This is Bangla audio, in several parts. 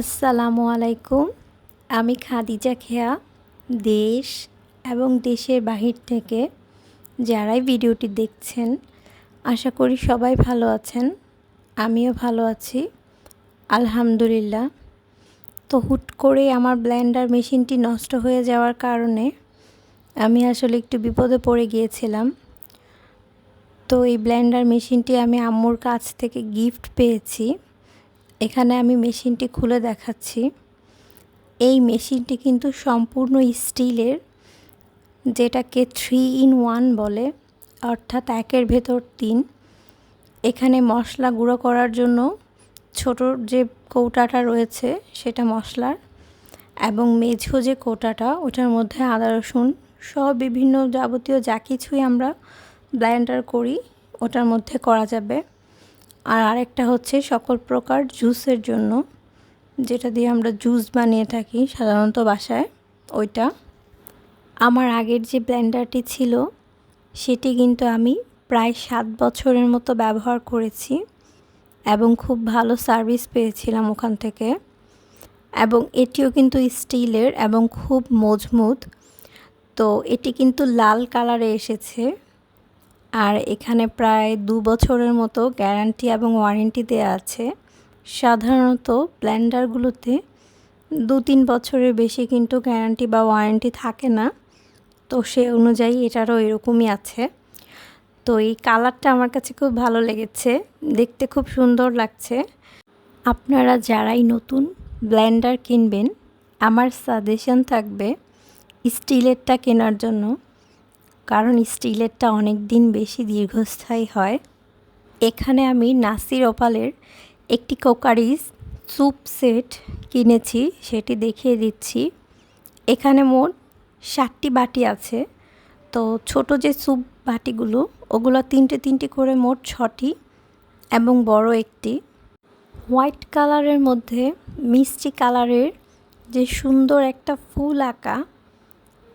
আসসালামু আলাইকুম। আমি খাদিজা খেয়া, দেশ এবং দেশের বাহির থেকে যারাই ভিডিওটি দেখছেন, আশা করি সবাই ভালো আছেন। আমিও ভালো আছি, আলহামদুলিল্লাহ। তো হুট করে আমার ব্লেন্ডার মেশিনটি নষ্ট হয়ে যাওয়ার কারণে আমি আসলে একটু বিপদে পড়ে গিয়েছিলাম। তো এই ব্লেন্ডার মেশিনটি আমি আম্মুর কাছ থেকে গিফট পেয়েছি। এখানে আমি মেশিনটি খুলে দেখাচ্ছি। এই মেশিনটি কিন্তু সম্পূর্ণ স্টিলের, যেটাকে থ্রি ইন ওয়ান বলে, অর্থাৎ একের ভেতর তিন। এখানে মশলা গুঁড়ো করার জন্য ছোট যে কৌটাটা রয়েছে, সেটা মশলার, এবং মেঝো যে কৌটাটা, ওটার মধ্যে আদা, রসুন সব বিভিন্ন যাবতীয় যা কিছুই আমরা ব্লেন্ডার করি, ওটার মধ্যে করা যাবে। আর আরেকটা হচ্ছে সকল প্রকার জুসের জন্য, যেটা দিয়ে আমরা জুস বানিয়ে থাকি সাধারণত বাসায়, ওইটা। আমার আগের যে ব্লেন্ডারটি ছিল, সেটি কিন্তু আমি প্রায় সাত বছরের মতো ব্যবহার করেছি এবং খুব ভালো সার্ভিস পেয়েছিলাম ওখান থেকে। এবং এটিও কিন্তু স্টিলের এবং খুব মজবুত। তো এটি কিন্তু লাল কালারে এসেছে। আর এখানে প্রায় দু বছরের মতো গ্যারান্টি এবং ওয়ারেন্টি দেওয়া আছে। সাধারণত ব্লেন্ডারগুলোতে দু তিন বছরের বেশি কিন্তু গ্যারান্টি বা ওয়ারেন্টি থাকে না। তো সে অনুযায়ী এটারও এরকমই আছে। তো এই কালারটা আমার কাছে খুব ভালো লেগেছে। দেখতে খুব সুন্দর লাগছে। আপনারা যারাই নতুন ব্ল্যান্ডার কিনবেন, আমার সাজেশন থাকবে স্টিলেরটা কেনার জন্য। কারণ স্টিলেরটা অনেক দিন বেশি দীর্ঘস্থায়ী হয়। এখানে আমি নাসির ওপালের একটি কোকারিজ স্যুপ সেট কিনেছি, সেটি দেখিয়ে দিচ্ছি। এখানে মোট ষাটটি বাটি আছে। তো ছোট যে স্যুপ বাটিগুলো, ওগুলো তিনটে তিনটে করে মোট ছটি এবং বড় একটি। হোয়াইট কালারের মধ্যে মিষ্টি কালারের যে সুন্দর একটা ফুল আঁকা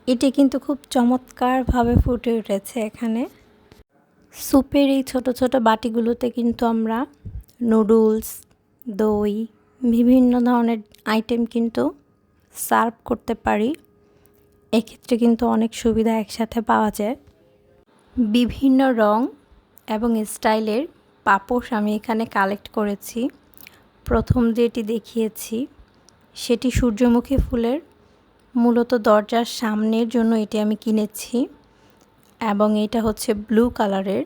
এটি কিন্তু খুব চমৎকারভাবে ফুটে উঠেছে এখানে। স্যুপের এই ছোট ছোট বাটিগুলোতে কিন্তু আমরা নুডলস, দই, বিভিন্ন ধরনের আইটেম কিন্তু সার্ভ করতে পারি। এক্ষেত্রে কিন্তু অনেক সুবিধা একসাথে পাওয়া যায়। বিভিন্ন রং এবং স্টাইলের পাপোশ আমি এখানে কালেক্ট করেছি। প্রথম যেটি দেখিয়েছি, সেটি সূর্যমুখী ফুলের মূলত দরজার সামনের জন্য এটি আমি কিনেছি এবং এটা হচ্ছে ব্লু কালারের।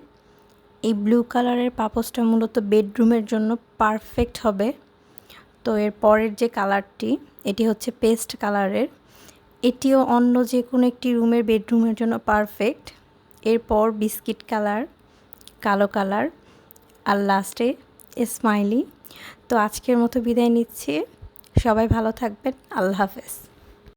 এই ব্লু কালারের পাপোসটা মূলত বেডরুমের জন্য পারফেক্ট হবে। তো এর পরের যে কালারটি, এটি হচ্ছে পেস্ট কালারের। এটিও অন্য যে কোনো একটি রুমের বেডরুমের জন্য পারফেক্ট। এরপর বিস্কিট কালার, কালো কালার আর লাস্টে স্মাইলি। তো আজকের মতো বিদায় নিচ্ছি। সবাই ভালো থাকবেন। আল্লাহ হাফেজ।